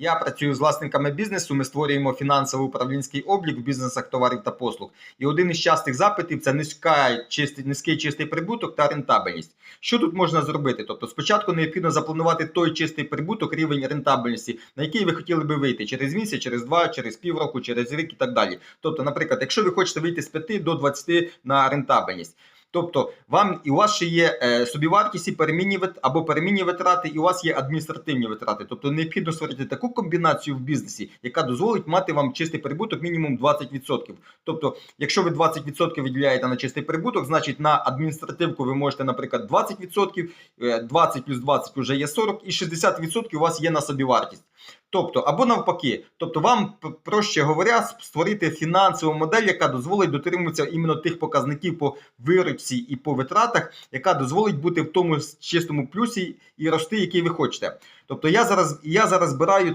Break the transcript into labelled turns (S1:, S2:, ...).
S1: Я працюю з власниками бізнесу. Ми створюємо фінансово-управлінський облік в бізнесах товарів та послуг. І один із частих запитів це низька, чистий, низький чистий прибуток та рентабельність. Що тут можна зробити? Тобто, спочатку необхідно запланувати той чистий прибуток, рівень рентабельності, на який ви хотіли би вийти через місяць, через два, через півроку, через рік і так далі. Тобто, наприклад, якщо ви хочете вийти з 5 до 20 на рентабельність. Тобто вам і у вас ще є е, собівартість і перемінні або перемінні витрати, і у вас є адміністративні витрати. Тобто необхідно створити таку комбінацію в бізнесі, яка дозволить мати вам чистий прибуток мінімум 20%. Тобто, якщо ви 20% виділяєте на чистий прибуток, значить на адміністративку ви можете, наприклад, 20%, е, 20 плюс 20 вже є 40, і 60% у вас є на собівартість. Тобто, або навпаки, тобто вам проще говоря, створити фінансову модель, яка дозволить дотримуватися іменно тих показників по виручці і по витратах, яка дозволить бути в тому чистому плюсі і рости, який ви хочете. Тобто я зараз я зараз збираю